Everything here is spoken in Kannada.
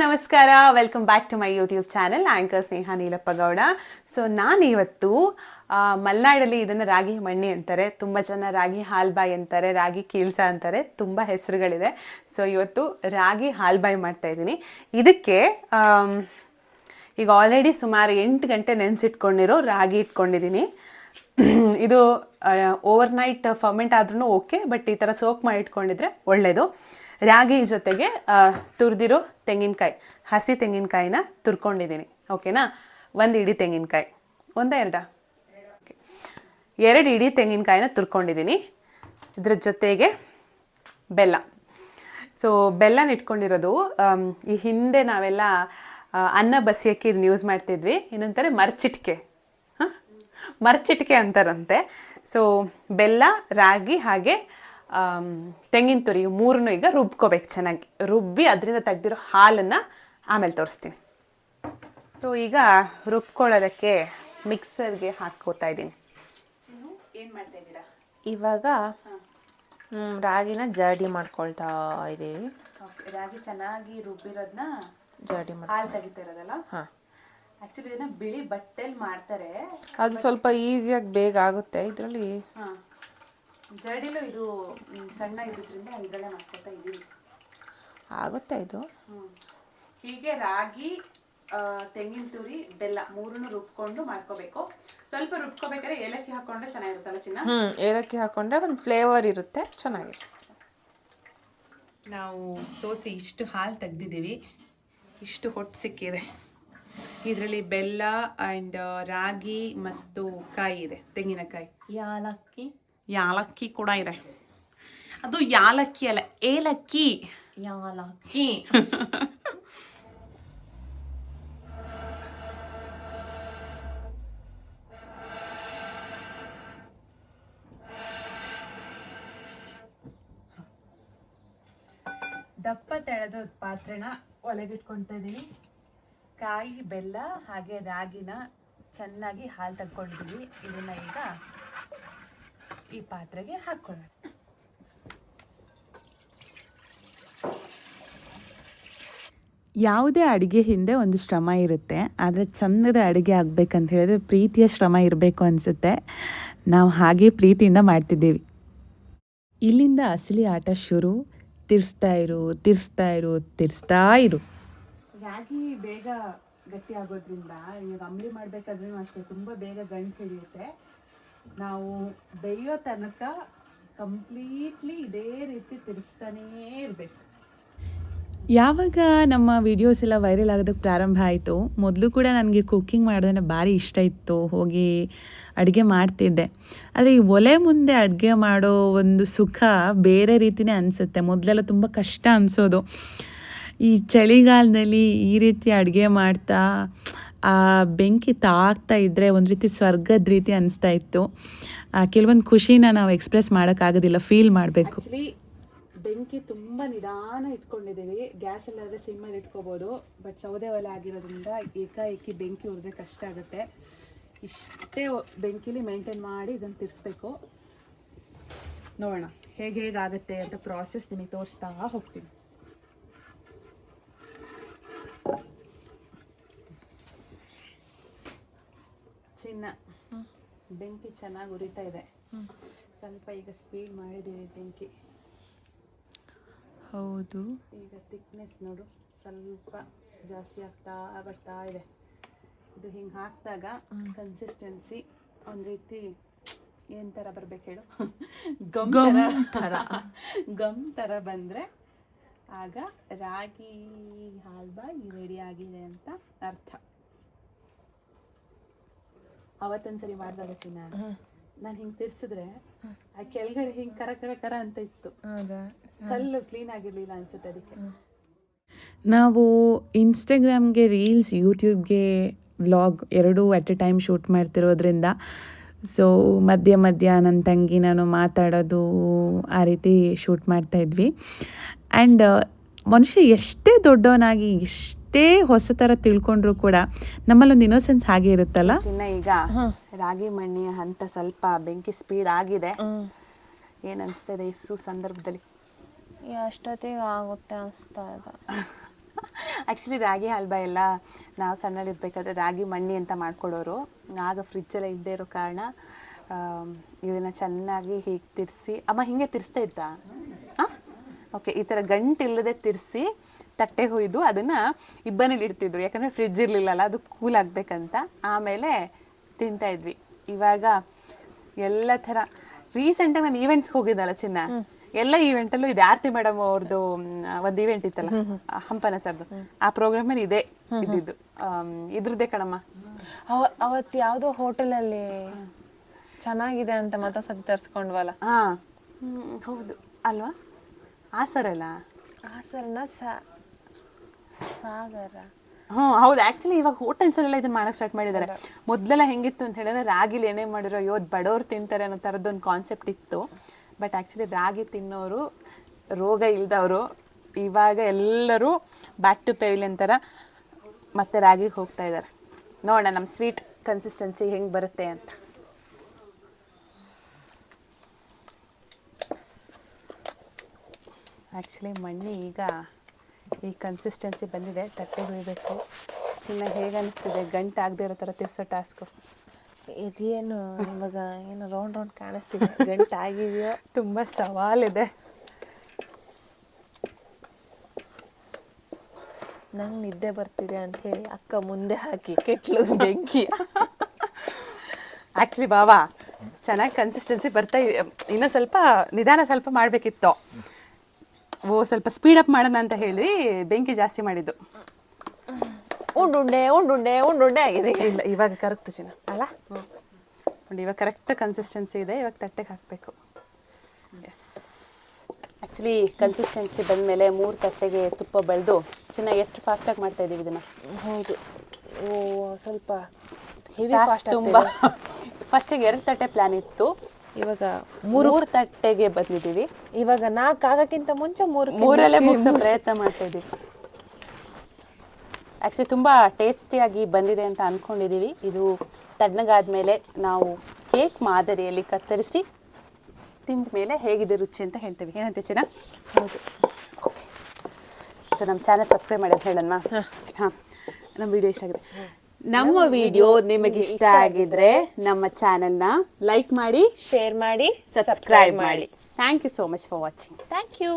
ನಮಸ್ಕಾರ. Welcome back to my YouTube channel anchor Sneha Neelappa Gowda so ನಾನು ಇವತ್ತು ಆ, ಮಲೆನಾಡಲ್ಲಿ ಇದನ್ನು ರಾಗಿ ಮಣ್ಣಿ ಅಂತಾರೆ. ತುಂಬ ಜನ ರಾಗಿ ಹಾಲ್ಬಾಯಿ ಅಂತಾರೆ ರಾಗಿ ಕೀಲ್ಸ ಅಂತಾರೆ. ತುಂಬ ಹೆಸರುಗಳಿದೆ. ಸೊ ಇವತ್ತು ರಾಗಿ ಹಾಲ್ಬಾಯಿ ಮಾಡ್ತಾ ಇದ್ದೀನಿ. ಇದಕ್ಕೆ ಈಗ ಆಲ್ರೆಡಿ ಸುಮಾರು ಎಂಟು ಗಂಟೆ ನೆನೆಸಿಟ್ಕೊಂಡಿರೋ ರಾಗಿ ಇಟ್ಕೊಂಡಿದ್ದೀನಿ. ಇದು ಓವರ್ ನೈಟ್ ಫರ್ಮೆಂಟ್ ಆದ್ರೂ ಓಕೆ ಬಟ್ ಈ ಥರ ಸೋಕ್ ಮಾಡಿ ಇಟ್ಕೊಂಡಿದ್ರೆ ಒಳ್ಳೆಯದು ರಾಗಿ ಜೊತೆಗೆ ತುರಿದಿರೋ ತೆಂಗಿನಕಾಯಿ, ಹಸಿ ತೆಂಗಿನಕಾಯಿನ ತುರ್ಕೊಂಡಿದ್ದೀನಿ. ಓಕೆನಾ? ಒಂದು ಇಡೀ ತೆಂಗಿನಕಾಯಿ. ಒಂದ, ಎರಡಾ. ಎರಡು ಇಡೀ ತೆಂಗಿನಕಾಯಿನ ತುರ್ಕೊಂಡಿದ್ದೀನಿ. ಇದ್ರ ಜೊತೆಗೆ ಬೆಲ್ಲ. ಸೊ ಬೆಲ್ಲನ ಇಟ್ಕೊಂಡಿರೋದು ಈ ಹಿಂದೆ ನಾವೆಲ್ಲ ಅನ್ನ ಬಸಿಯಕ್ಕೆ ಇದನ್ನ ಯೂಸ್ ಮಾಡ್ತಿದ್ವಿ. ಏನಂತಾರೆ ಮರ್ಚಿಟ್ಕೆ. ಹಾಂ? ಮರ್ಚಿಟ್ಕೆ ಅಂತಾರಂತೆ. ಸೊ ಬೆಲ್ಲ, ರಾಗಿ ಹಾಗೆ ತೆಂಗಿನ ತುರಿ ಮೂರನ್ನು ಈಗ ರುಬ್ಕೋಬೇಕು ಚೆನ್ನಾಗಿ. ರುಬ್ಬಿ ಅದರಿಂದ ತೆಗ್ದಿರೋ ಹಾಲನ್ನು ಆಮೇಲೆ ತೋರಿಸ್ತೀನಿ. ಸೊ ಈಗ ರುಬ್ಕೊಳ್ಳೋದಕ್ಕೆ ಮಿಕ್ಸರ್ಗೆ ಹಾಕೋತಾ ಇದ್ದೀನಿ. ಏನು ಮಾಡ್ತಾ ಇದ್ದೀರಾ? ಇವಾಗ ರಾಗಿನ ಜರ್ಡಿ ಮಾಡ್ಕೊಳ್ತಾ ಇದ್ದೀವಿ. ರಾಗಿ ಚೆನ್ನಾಗಿ ರುಬ್ಬಿರೋದನ್ನ ಜರ್ಡಿ ಮಾಡಿ ಹಾಲು ತೆಗಿತಾ ಇರೋದಲ್ಲ? ಹಾಂ. ಆಕ್ಚುಲಿ ಇದನ್ನ ಬಿಳಿ ಬಟ್ಟೆಲಿ ಮಾಡ್ತಾರೆ. ಅದು ಸ್ವಲ್ಪ ಈಸಿಯಾಗಿ ಬೇಗ ಆಗುತ್ತೆ. ಇದರಲ್ಲಿ ಹಾ. ಜಡಿಲು ಇದು ಸಣ್ಣ ಇದ್ದಿದ್ರಿಂದ ಇದೆಲ್ಲ ಮಾಡ್ಕೊತಾ ಇದ್ದೀವಿ ಆಗುತ್ತೆ ಇದು. ಹ್ಮ್. ಹೀಗೆ ರಾಗಿ ತೆಂಗಿನ ತುರಿ ಬೆಲ್ಲ ಮೂರನ್ನು ರುಬ್ಕೊಂಡು ಮಾಡ್ಕೋಬೇಕು. ಸ್ವಲ್ಪ ರುಬ್ಕೋಬೇಕಾದ್ರೆ ಏಲಕ್ಕಿ ಹಾಕೊಂಡ್ರೆ ಚೆನ್ನಾಗಿರುತ್ತಲ್ಲ ಚಿನ್ನ? ಹ್ಮ್ ಏಲಕ್ಕಿ ಹಾಕೊಂಡ್ರೆ ಒಂದು ಫ್ಲೇವರ್ ಇರುತ್ತೆ ಚೆನ್ನಾಗಿರುತ್ತೆ. ನಾವು ಸೋಸಿ ಇಷ್ಟು ಹಾಲು ತೆಗ್ದಿದ್ದೀವಿ. ಇಷ್ಟು ಹೊಟ್ಟು ಸಿಕ್ಕಿದೆ. ಇದರಲ್ಲಿ ಬೆಲ್ಲ ಆ್ಯಂಡ್ ರಾಗಿ ಮತ್ತು ಕಾಯಿ ಇದೆ ತೆಂಗಿನಕಾಯಿ. ಯಾಲಕ್ಕಿ. ಯಾಲಕ್ಕಿ ಕೂಡ ಇದೆ. ಅದು ಯಾಲಕ್ಕಿ ಅಲ್ಲ ಏಲಕ್ಕಿ. ಯಾಲಕ್ಕಿ. ದಪ್ಪ ತೆಳೆದ ಪಾತ್ರೆನ ಒಲೆಗಿಟ್ಕೊಂತ ಇದ್ದೀನಿ ಕಾಯಿ ಬೆಲ್ಲ ಹಾಗೆ ರಾಗಿನ ಚೆನ್ನಾಗಿ ಹಾಲು ತಗೊಂಡಿದ್ದೀವಿ ಇದನ್ನ ಈಗ ಈ ಪಾತ್ರೆಗೆ ಹಾಕ್ಕೊಳ್ಳೋಣ ಯಾವುದೇ ಅಡುಗೆ ಹಿಂದೆ ಒಂದು ಶ್ರಮ ಇರುತ್ತೆ ಆದರೆ ಚಂದದ ಅಡುಗೆ ಆಗಬೇಕಂತ ಹೇಳಿದ್ರೆ ಪ್ರೀತಿಯ ಶ್ರಮ ಇರಬೇಕು ಅನಿಸುತ್ತೆ. ನಾವು ಹಾಗೆ ಪ್ರೀತಿಯಿಂದ ಮಾಡ್ತಿದ್ದೀವಿ. ಇಲ್ಲಿಂದ ಅಸಲಿ ಆಟ ಶುರು. ತಿರ್ಸ್ತಾ ಇರು ತಿರ್ಸ್ತಾ ಇರು ತಿರ್ಸ್ತಾ ಇರು. ರಾಗಿ ಬೇಗ ಗಟ್ಟಿ ಆಗೋದ್ರಿಂದ ಈಗ ಅಂಬಲಿ ಮಾಡಬೇಕಾದ್ರೂ ಅಷ್ಟೇ ತುಂಬ ಬೇಗ ಗಂಟು ಹಿಡಿಯುತ್ತೆ. ನಾವು ಬೆಯ್ಯೋ ತನಕ ಕಂಪ್ಲೀಟ್ಲಿ ಇದೇ ರೀತಿ ತಿರ್ಸ್ತಾನೇ ಇರಬೇಕು. ಯಾವಾಗ ನಮ್ಮ ವಿಡಿಯೋಸ್ ಎಲ್ಲ ವೈರಲ್ ಆಗೋದಕ್ಕೆ ಪ್ರಾರಂಭ ಆಯಿತು? ಮೊದಲು ಕೂಡ ನನಗೆ ಕುಕ್ಕಿಂಗ್ ಮಾಡೋದನ್ನು ಭಾರಿ ಇಷ್ಟ ಇತ್ತು. ಹೋಗಿ ಅಡುಗೆ ಮಾಡ್ತಿದ್ದೆ. ಆದರೆ ಈ ಒಲೆ ಮುಂದೆ ಅಡುಗೆ ಮಾಡೋ ಒಂದು ಸುಖ ಬೇರೆ ರೀತಿನೇ ಅನಿಸುತ್ತೆ. ಮೊದಲೆಲ್ಲ ತುಂಬ ಕಷ್ಟ ಅನಿಸೋದು. ಈ ಚಳಿಗಾಲದಲ್ಲಿ ಈ ರೀತಿ ಅಡುಗೆ ಮಾಡ್ತಾ ಆ ಬೆಂಕಿ ತಾಗ್ತಾ ಇದ್ದರೆ ಒಂದು ರೀತಿ ಸ್ವರ್ಗದ ರೀತಿ ಅನಿಸ್ತಾ ಇತ್ತು. ಕೆಲವೊಂದು ಖುಷಿನ ನಾವು ಎಕ್ಸ್ಪ್ರೆಸ್ ಮಾಡೋಕ್ಕಾಗೋದಿಲ್ಲ ಫೀಲ್ ಮಾಡಬೇಕು. ಬೆಂಕಿ ತುಂಬ ನಿಧಾನ ಇಟ್ಕೊಂಡಿದ್ದೀವಿ. ಗ್ಯಾಸ್ ಎಲ್ಲಾದರೆ ಸಿಮ್ಮಲ್ಲಿ ಇಟ್ಕೋಬೋದು. ಬಟ್ ಸೌದೆ ಒಲೆ ಆಗಿರೋದ್ರಿಂದ ಏಕಾಏಕಿ ಬೆಂಕಿ ಉರಿದ್ರೆ ಕಷ್ಟ ಆಗುತ್ತೆ. ಇಷ್ಟೇ ಬೆಂಕಿಲಿ ಮೇಂಟೈನ್ ಮಾಡಿ ಇದನ್ನು ತಿರ್ಸ್ಬೇಕು. ನೋಡೋಣ, ಹೇಗೆ ಹೇಗಾಗುತ್ತೆ ಅಂತ ಪ್ರಾಸೆಸ್ ನಿಮಗೆ ತೋರಿಸ್ತಾ ಹೋಗ್ತೀನಿ. ಚಿನ್ನ ಬೆಂಕಿ ಚೆನ್ನಾಗಿ ಉರಿತಾ ಇದೆ. ಸ್ವಲ್ಪ ಈಗ ಸ್ಪೀಡ್ ಮಾಡಿದ್ದೀವಿ ಬೆಂಕಿ. ಹೌದು. ಈಗ ಥಿಕ್ನೆಸ್ ನೋಡು ಸ್ವಲ್ಪ ಜಾಸ್ತಿ ಆಗ್ತಾ ಬರ್ತಾ ಇದೆ. ಇದು ಹಿಂಗೆ ಹಾಕಿದಾಗ ಕನ್ಸಿಸ್ಟೆನ್ಸಿ ಒಂದು ರೀತಿ ಏನು ಥರ ಬರ್ಬೇಕು ಹೇಳು? ಗಮ್ ಥರ ಗಮ್ ಥರ ಬಂದರೆ ಆಗ ರಾಗಿ ಹಾಲ್ಬಾ ರೆಡಿ ಆಗಿದೆ ಅಂತ ಅರ್ಥ. ಅವತ್ತೊಂದ್ಸರಿ ಮಾಡಿದಾಗ ಚಿನ್ನ. ನಾನು ಹಿಂಗೆ ತಿರ್ಸಿದ್ರೆ ಆ ಕೆಳಗಡೆ ಹಿಂಗೆ ಕರ ಕರ ಕರ ಅಂತ ಇತ್ತು. ಕಲ್ಲು ಕ್ಲೀನ್ ಆಗಿರ್ಲಿಲ್ಲ ಅನ್ಸುತ್ತೆ ಅದಕ್ಕೆ. ನಾವು ಇನ್ಸ್ಟಾಗ್ರಾಮ್ಗೆ ರೀಲ್ಸ್ ಯೂಟ್ಯೂಬ್ಗೆ ವ್ಲಾಗ್ ಎರಡೂ ಅಟ್ ಎ ಟೈಮ್ ಶೂಟ್ ಮಾಡ್ತಿರೋದ್ರಿಂದ ಸೊ ಮಧ್ಯ ಮಧ್ಯ ನನ್ನ ತಂಗಿ ನಾನು ಮಾತಾಡೋದು ಆ ರೀತಿ ಶೂಟ್ ಮಾಡ್ತಾ ಇದ್ವಿ. ಆ್ಯಂಡ್ ಮನುಷ್ಯ ಎಷ್ಟೇ ದೊಡ್ಡವನಾಗಿ ಎಷ್ಟೇ ಹೊಸ ಥರ ತಿಳ್ಕೊಂಡ್ರು ಕೂಡ ನಮ್ಮಲ್ಲೊಂದು ಇನ್ನೋಸೆನ್ಸ್ ಹಾಗೆ ಇರುತ್ತಲ್ಲ? ಚಿನ್ನ ಈಗ ರಾಗಿ ಮಣ್ಣಿ ಹಂತ ಸ್ವಲ್ಪ ಬೆಂಕಿ ಸ್ಪೀಡ್ ಆಗಿದೆ. ಏನ್ ಅನ್ಸ್ತದೆ ಇಸ್ಸು ಸಂದರ್ಭದಲ್ಲಿ? ಅಷ್ಟೊತ್ತಿಗೆ ಆಗುತ್ತೆ ಅನಿಸ್ತಾ ಇದೆ. ಆ್ಯಕ್ಚುಲಿ ರಾಗಿ ಹಲ್ವ ಎಲ್ಲ ನಾವು ಸಣ್ಣಲ್ಲಿರ್ಬೇಕಾದ್ರೆ ರಾಗಿ ಮಣ್ಣಿ ಅಂತ ಮಾಡ್ಕೊಡೋರು. ಆಗ ಫ್ರಿಜ್ಜೆಲ್ಲ ಇದ್ದೇ ಇರೋ ಕಾರಣ ಇದನ್ನು ಚೆನ್ನಾಗಿ ಹೀಗೆ ತಿರ್ಸಿ ಅಮ್ಮ ಹಿಂಗೆ ತಿರ್ಸ್ತಾ ಇತ್ತಾ ಹಾಂ ಓಕೆ ಈ ಥರ ಗಂಟಿಲ್ಲದೆ ತಿರ್ಸಿ ತಟ್ಟೆ ಹೊಯ್ದು ಅದನ್ನು ಇಬ್ಬನಲ್ಲಿ ಇಡ್ತಿದ್ರು. ಯಾಕಂದರೆ ಫ್ರಿಜ್ ಇರಲಿಲ್ಲಲ್ಲ ಅದು ಕೂಲ್ ಆಗಬೇಕಂತ. ಆಮೇಲೆ ತಿಂತಾ ಇದ್ವಿ. ಇವಾಗ ಎಲ್ಲ ಥರ ರೀಸೆಂಟಾಗಿ ನಾನು ಈವೆಂಟ್ಸ್ಗೆ ಹೋಗಿದ್ದಲ್ಲ ಚಿನ್ನ. ಎಲ್ಲ ಈವೆಂಟಲ್ಲೂ ಇದೆ. ಆರ್ತಿ ಮೇಡಮ್ ಅವ್ರದ್ದು ಒಂದು ಈವೆಂಟ್ ಇತ್ತಲ್ಲ ಹಂಪನ ಸರ್ದು. ಆ ಪ್ರೋಗ್ರಾಮಲ್ಲಿ ಇದೆ ಇದ್ದಿದ್ದು. ಇದ್ರದ್ದೇ ಕಣಮ್ಮ. ಅವ ಅವತ್ತು ಯಾವುದೋ ಹೋಟೆಲಲ್ಲಿ ಚೆನ್ನಾಗಿದೆ ಅಂತ ಮತ್ತೊಂದ್ಸತಿ ತರಿಸ್ಕೊಂಡ್ವಲ್ಲ? ಹಾಂ. ಹೌದು. ಅಲ್ವಾ? ಆ ಸರ್ ಅಲ್ಲ ಹಾಸನ ಸಾಗರ. ಹ್ಞೂ ಹೌದು. ಆ್ಯಕ್ಚುಲಿ ಇವಾಗ ಹೋಟೆಲ್ಸಲ್ಲೆಲ್ಲ ಇದನ್ನ ಮಾಡಕ್ಕೆ ಸ್ಟಾರ್ಟ್ ಮಾಡಿದ್ದಾರೆ ಮೊದಲೆಲ್ಲ ಹೆಂಗಿತ್ತು ಅಂತ ಹೇಳಿದ್ರೆ ರಾಗಿಲಿ ಏನೇ ಮಾಡಿರೋ ಅಯ್ಯೋ ಬಡವ್ರು ತಿಂತಾರೆ ಅನ್ನೋ ಥರದ್ದೊಂದು ಕಾನ್ಸೆಪ್ಟ್ ಇತ್ತು. ಬಟ್ ಆ್ಯಕ್ಚುಲಿ ರಾಗಿ ತಿನ್ನೋರು ರೋಗ ಇಲ್ದವರು. ಇವಾಗ ಎಲ್ಲರೂ ಬ್ಯಾಕ್ ಟು ಪೆವಿಲಿಯನ್ ಥರ ಮತ್ತೆ ರಾಗಿಗೆ ಹೋಗ್ತಾ ಇದ್ದಾರೆ ನೋಡೋಣ ನಮ್ಮ ಸ್ವೀಟ್ ಕನ್ಸಿಸ್ಟೆನ್ಸಿ ಹೆಂಗೆ ಬರುತ್ತೆ ಅಂತ. ಆ್ಯಕ್ಚುಲಿ ಮಣ್ಣಿ ಈಗ ಈ ಕನ್ಸಿಸ್ಟೆನ್ಸಿ ಬಂದಿದೆ ತಟ್ಟೆ ಹುಯ್ಬೇಕು. ಚಿನ್ನ ಹೇಗೆ ಅನಿಸ್ತಿದೆ? ಗಂಟು ಆಗದೆ ಇರೋ ಥರ ತಿರ್ಸೋ ಟಾಸ್ಕು ಇದೇನು ಇವಾಗ ಏನು ರೌಂಡ್ ರೌಂಡ್ ಕಾಣಿಸ್ತಿದೆ? ಗಂಟು ಆಗಿದೆಯೋ? ತುಂಬ ಸವಾಲಿದೆ. ನಂಗೆ ನಿದ್ದೆ ಬರ್ತಿದೆ ಅಂತ ಹೇಳಿ ಅಕ್ಕ ಮುಂದೆ ಹಾಕಿ ಕೆಟ್ಲು ಬೆಂಕಿ. ಆ್ಯಕ್ಚುಲಿ ಬಾವಾ ಚೆನ್ನಾಗಿ ಕನ್ಸಿಸ್ಟೆನ್ಸಿ ಬರ್ತಾ ಇದೆ ಇನ್ನೂ ಸ್ವಲ್ಪ ನಿಧಾನ ಸ್ವಲ್ಪ ಮಾಡಬೇಕಿತ್ತು. ಓ ಸ್ವಲ್ಪ ಸ್ಪೀಡ್ ಅಪ್ ಮಾಡೋಣ ಅಂತ ಹೇಳಿ ಬೆಂಕಿ ಜಾಸ್ತಿ ಮಾಡಿದ್ದು. ಉಂಡುಂಡೆ ಉಂಡುಂಡೆ ಉಂಡುಂಡೆ ಆಗಿದೆ. ಇಲ್ಲ ಇವಾಗ ಕರೆಕ್ಟ್ ಚಿನ್ನ. ಅಲ್ಲ? ನೋಡಿ ಇವಾಗ ಕರೆಕ್ಟ್ ಕನ್ಸಿಸ್ಟೆನ್ಸಿ ಇದೆ ಇವಾಗ ತಟ್ಟೆಗೆ ಹಾಕಬೇಕು. ಎಸ್ ಆ್ಯಕ್ಚುಲಿ ಕನ್ಸಿಸ್ಟೆನ್ಸಿ ಬಂದಮೇಲೆ ಮೂರು ತಟ್ಟೆಗೆ ತುಪ್ಪ ಬೆಳೆದು ಚಿನ್ನ ಎಷ್ಟು ಫಾಸ್ಟಾಗಿ ಮಾಡ್ತಾ ಇದ್ದೀವಿ ಇದನ್ನು? ಹೌದು. ಓ ಸ್ವಲ್ಪ ಹೆವಿ ಫಾಸ್ಟ್ ತುಂಬ. ಫಸ್ಟಿಗೆ ಎರಡು ತಟ್ಟೆ ಪ್ಲ್ಯಾನ್ ಇತ್ತು. ಇವಾಗ ಮೂರು ತಟ್ಟೆಗೆ ಬಂದಿದ್ದೀವಿ ಇವಾಗ ನಾಲ್ಕು ಆಗಕ್ಕಿಂತ ಮುಂಚೆ ಮೂರು ಮೂರಲ್ಲೇ ಮುಗಿಸೋ ಪ್ರಯತ್ನ ಮಾಡ್ತಾ ಇದ್ದೀವಿ. ಆ್ಯಕ್ಚುಲಿ ತುಂಬ ಟೇಸ್ಟಿಯಾಗಿ ಬಂದಿದೆ ಅಂತ ಅಂದ್ಕೊಂಡಿದ್ದೀವಿ ಇದು ತಣ್ಣಗಾದ್ಮೇಲೆ ನಾವು ಕೇಕ್ ಮಾದರಿಯಲ್ಲಿ ಕತ್ತರಿಸಿ ತಿಂದ ಮೇಲೆ ಹೇಗಿದೆ ರುಚಿ ಅಂತ ಹೇಳ್ತೀವಿ. ಏನಂತೆ ಚಿನ್ನ? ಹೌದು. ಓಕೆ ಸೊ ನಮ್ಮ ಚಾನಲ್ ಸಬ್ಸ್ಕ್ರೈಬ್ ಮಾಡಿ ಅಂತ ಹಾ. ಹಾಂ. ನಮ್ಮ ವಿಡಿಯೋ ಇಷ್ಟ ಆಗಿದೆ. ನಮ್ಮ ವಿಡಿಯೋ ನಿಮಗೆ ಇಷ್ಟ ಆಗಿದ್ರೆ ನಮ್ಮ ಚಾನೆಲ್ನ ಲೈಕ್ ಮಾಡಿ ಶೇರ್ ಮಾಡಿ ಸಬ್ಸ್ಕ್ರೈಬ್ ಮಾಡಿ. Thank you so much for watching thank you